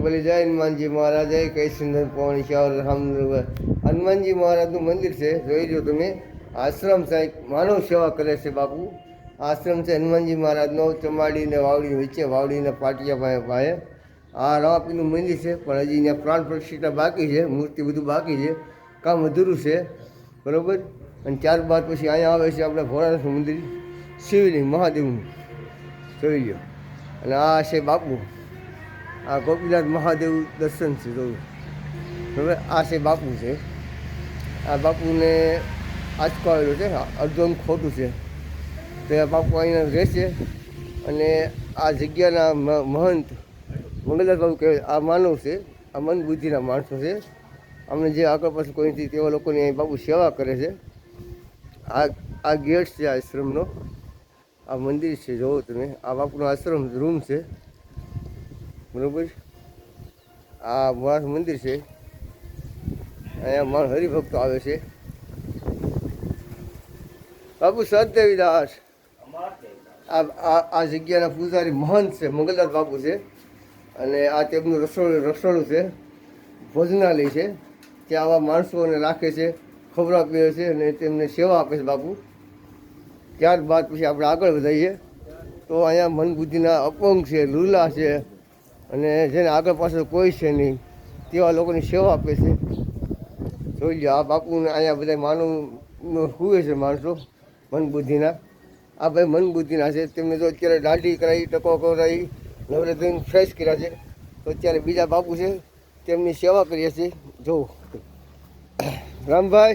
બોલી, જય હનુમાનજી મહારાજ કઈ સુંદર પવન શ્યાવર રામ હનુમાનજી મહારાજનું મંદિર છે, જોઈ લો તમે. આશ્રમ સાહેબ માનવ સેવા કરે છે બાપુ. આશ્રમ છે હનુમાનજી મહારાજનો, ચમાડીને વાવડી વચ્ચે વાવડીને પાટિયા પાસે પાસે. આ રામાપીનું મંદિર છે, પણ હજી અહીંયા પ્રાણ પ્રતિષ્ઠા બાકી છે, મૂર્તિ બધું બાકી છે. કામ અધૂરું છે, બરોબર? અને ત્યારબાદ પછી અહીંયા આવે છે આપણે ભોળાનાથ મંદિર શિવલિંગ મહાદેવનું. જોઈ લો અને આ છે બાપુ. આ ગોપીનાથ મહાદેવ દર્શન છે જોયું હવે આ છે બાપુ છે. આ બાપુને આંચકો આવેલો છે અર્ધમ ખોટું છે. તો આ બાપુ અહીંયા રહેશે અને આ જગ્યાના મહંત મંગલદાસ કહે, આ માનવ છે, આ મન બુદ્ધિના માણસો છે. અમને જે આગળ પાછળ કોઈ નથી, તેવા લોકોની અહીં બાપુ સેવા કરે છે. આ આ ગેટ છે, આશ્રમનો. આ મંદિર છે, જોવો તમે. આ બાપુનો આશ્રમ, રૂમ છે. બરોબર? આ માણસ મંદિર છે. અહીંયા માણ હરિભક્તો આવે છે. બાપુ સતદેવીદાસ આ આ જગ્યાના પૂજારી મહંત છે મંગલદાસ બાપુ છે. અને આ તેમનું રસોડું રસોડું છે. ભોજનાલય છે. ત્યાં આવા માણસોને રાખે છે ખવરા પીવે છે અને તેમને સેવા આપે છે બાપુ. ત્યારબાદ પછી આપણે આગળ વધારીએ તો અહીંયા મન બુદ્ધિના અપંગ છે, લુલા છે. અને જેને આગળ પાછળ કોઈ છે નહીં, તેવા લોકોની સેવા આપે છે. જોઈ લો આ બાપુને અહીંયા બધા માનવ હુએ છે માણસો મન બુદ્ધિના આ ભાઈ મન બુદ્ધિના છે. તેમને તો અત્યારે દાઢી કરાવી, ટકો કરાવી નવરત્ન ફ્રેશ કર્યા છે. તો અત્યારે બીજા બાપુ છે, તેમની સેવા કરીએ છીએ. જો. રામભાઈ.